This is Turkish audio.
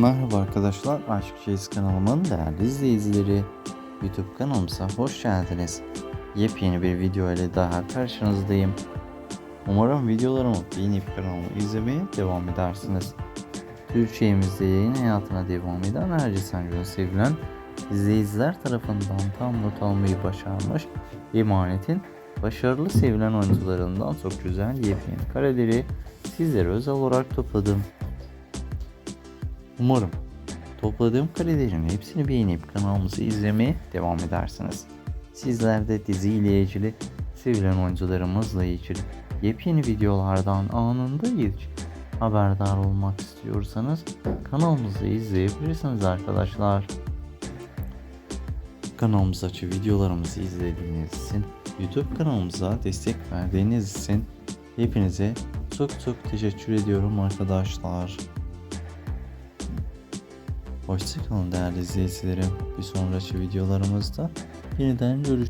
Merhaba arkadaşlar, Aşk Çeyiz kanalımın değerli izleyicileri. YouTube kanalımıza hoş geldiniz. Yepyeni bir video ile daha karşınızdayım. Umarım videolarımı beğenip kanalımı izlemeye devam edersiniz. Türkçemizde yayın hayatına devam eden Erci Sancı'nın sevilen izleyiciler tarafından tam not almayı başarmış Emanet'in başarılı sevilen oyuncularından çok güzel yepyeni kareleri sizlere özel olarak topladım. Umarım topladığım karelerin hepsini beğenip kanalımızı izlemeye devam edersiniz. Sizler de dizi ile ilgili sevilen oyuncularımızla ilgili yepyeni videolardan anında ilk haberdar olmak istiyorsanız kanalımızı izleyebilirsiniz arkadaşlar. Kanalımıza açıp videolarımızı izlediğiniz için YouTube kanalımıza destek verdiğiniz için hepinize çok çok teşekkür ediyorum arkadaşlar. Hoşçakalın değerli izleyicilerim. Bir sonraki videolarımızda yeniden görüşürüz.